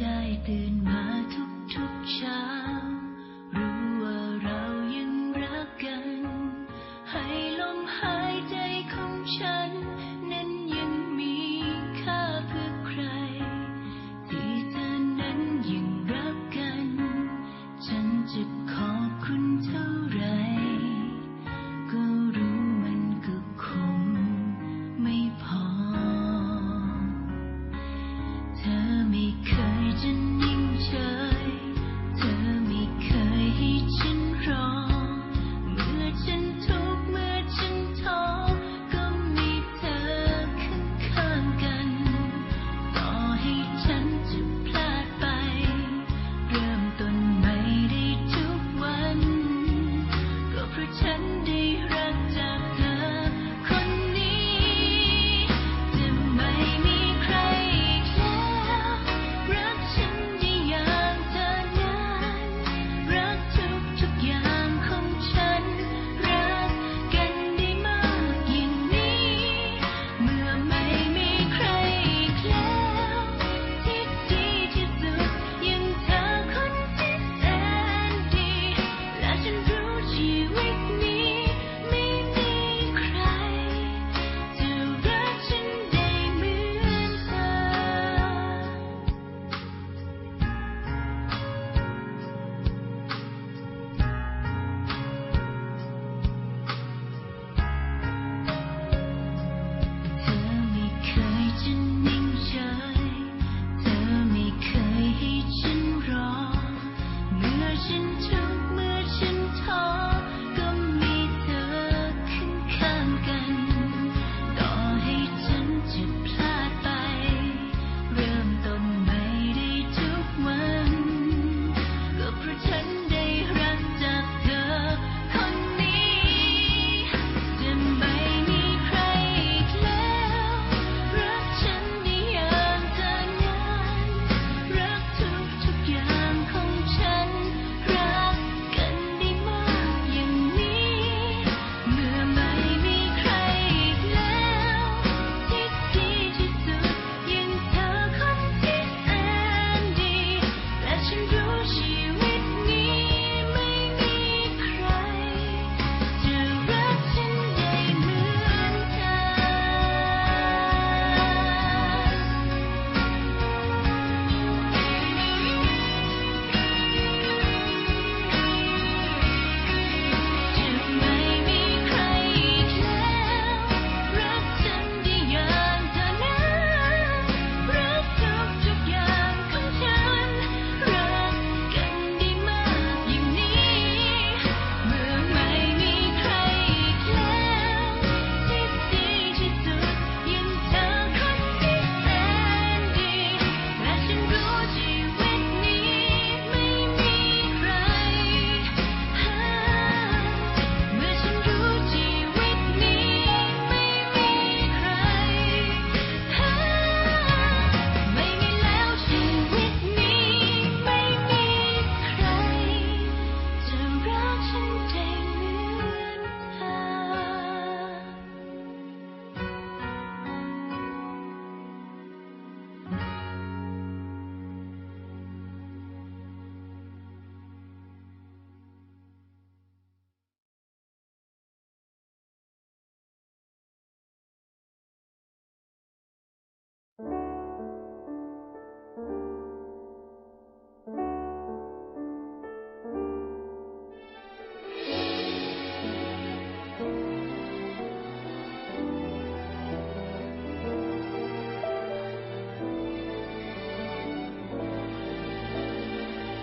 ได้ตื่นมาทุกทุก watching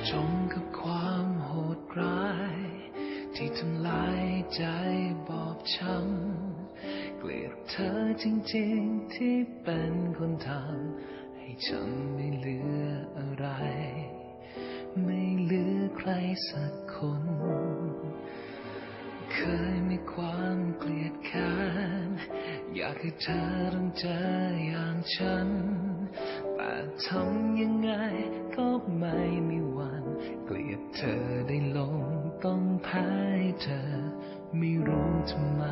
จมกับความโหดร้าย ที่ทำลายใจบอบช้ำ เกลียดเธอจริงๆที่เป็นคนทำให้ฉันไม่เหลืออะไร ไม่เหลือใครสักคน เคยมีความเกลียดแค้นอยากให้เธอต้องเจออย่างฉัน แต่ทำยังไงก็ไม่มีวัน เกลียดเธอได้ลงต้องพายเธอ ไม่รู้ทำไม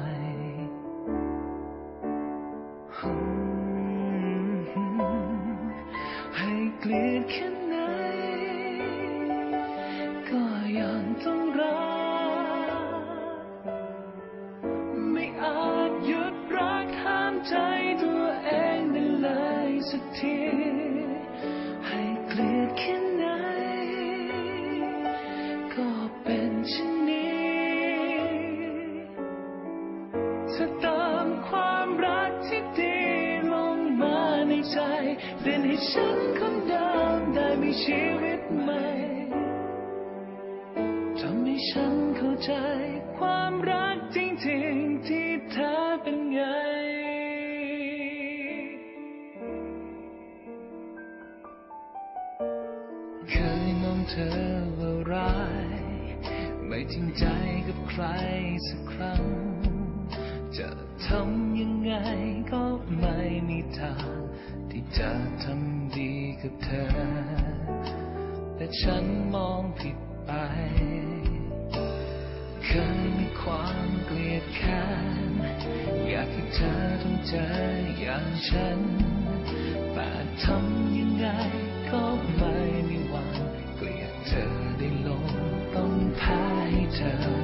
ให้เกลียดแค่ เรียนให้ฉันคนเดิมได้มีชีวิตใหม่ทำให้ฉันเข้าใจความรักจริงๆที่แท้เป็นไง เคยมองเธอว่าร้าย ไม่จริงใจกับใครสักครั้ง จะทำยังไงก็ไม่มีทางที่จะทำดีกับเธอ แต่ฉันมองผิดไป เคยมีความเกลียดแค้นอยากให้เธอต้องเจออย่างฉัน แต่ทำยังไงก็ไม่มีวัน เกลียดเธอได้ลงต้องแพ้ให้เธอ